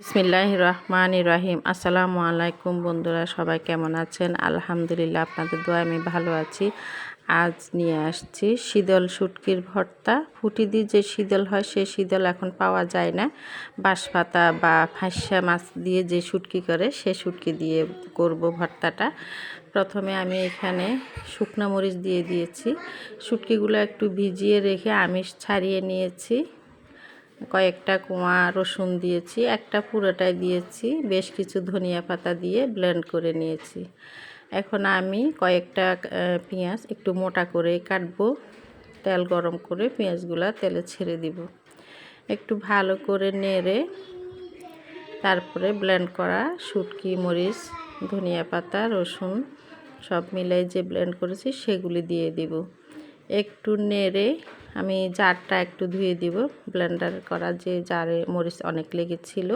বিসমিল্লাহ রহমান রাহিম আসসালামু আলাইকুম বন্ধুরা, সবাই কেমন আছেন? আলহামদুলিল্লাহ, আপনাদের দোয়া আমি ভালো আছি। আজ নিয়ে আসছি শীতল শুটকির ভর্তা। ফুটি দিয়ে যে শীতল হয়, সে শীতল এখন পাওয়া যায় না। বাঁশপাতা বা ফাঁসা মাছ দিয়ে যে শুটকি করে, সে শুটকি দিয়ে করব ভর্তাটা। প্রথমে আমি এখানে শুকনো মরিচ দিয়ে দিয়েছি। শুটকিগুলো একটু ভিজিয়ে রেখে আমিষ ছাড়িয়ে নিয়েছি। কয়েকটা কোয়া রসুন দিয়েছি, একটা পুরোটাই দিয়েছি, বেশ কিছু ধনিয়া পাতা দিয়ে ব্লেন্ড করে নিয়েছি। এখন আমি কয়েকটা পেঁয়াজ একটু মোটা করে কাটবো, তেল গরম করে পেঁয়াজগুলো তেলে ছেড়ে দিব। একটু ভালো করে নেড়ে তারপরে ব্লেন্ড করা শুটকি, মরিচ, ধনিয়া পাতা, রসুন সব মিলাই যে ব্লেন্ড করেছি সেগুলি দিয়ে দিব। একটু নেড়ে আমি জারটা একটু ধুয়ে দিব। ব্লেন্ডার করা যে জারে মরিচ অনেক লেগেছিল,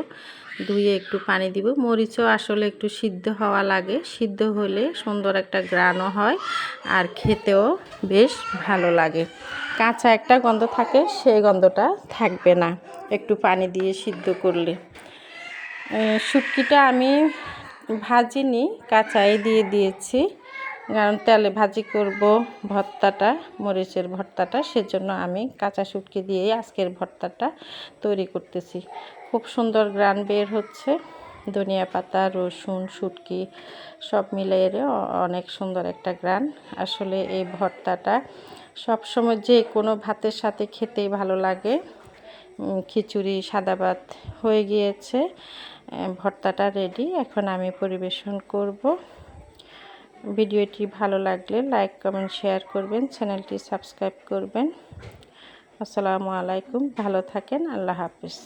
ধুয়ে একটু পানি দিব। মরিচও আসলে একটু সিদ্ধ হওয়া লাগে। সিদ্ধ হলে সুন্দর একটা গ্রানও হয় আর খেতেও বেশ ভালো লাগে। কাঁচা একটা গন্ধ থাকে সেই গন্ধটা থাকবে না। একটু পানি দিয়ে সিদ্ধ করলে। শুটকিটা আমি ভাজিনি, কাঁচাই দিয়ে দিয়েছি। কারণ তেলে ভাজি করব ভর্তাটা, মরিচের ভর্তাটা, সেজন্য আমি কাঁচা শুটকি দিয়ে আজকের ভর্তাটা তৈরি করতেছি। খুব সুন্দর গ্রান বের হচ্ছে, ধনিয়া পাতা, রসুন, শুটকি সব মিলিয়ে অনেক সুন্দর একটা গ্রান। আসলে এই ভর্তাটা সবসময় যে কোনো ভাতের সাথে খেতেই ভালো লাগে। খিচুড়ি, সাদা ভাত হয়ে গিয়েছে ভর্তাটা রেডি এখন আমি পরিবেশন করব। ভিডিওটি ভালো লাগলে লাইক, কমেন্ট, শেয়ার করবেন, চ্যানেলটি সাবস্ক্রাইব করবেন। আসসালামু আলাইকুম, ভালো থাকেন, আল্লাহ হাফিজ।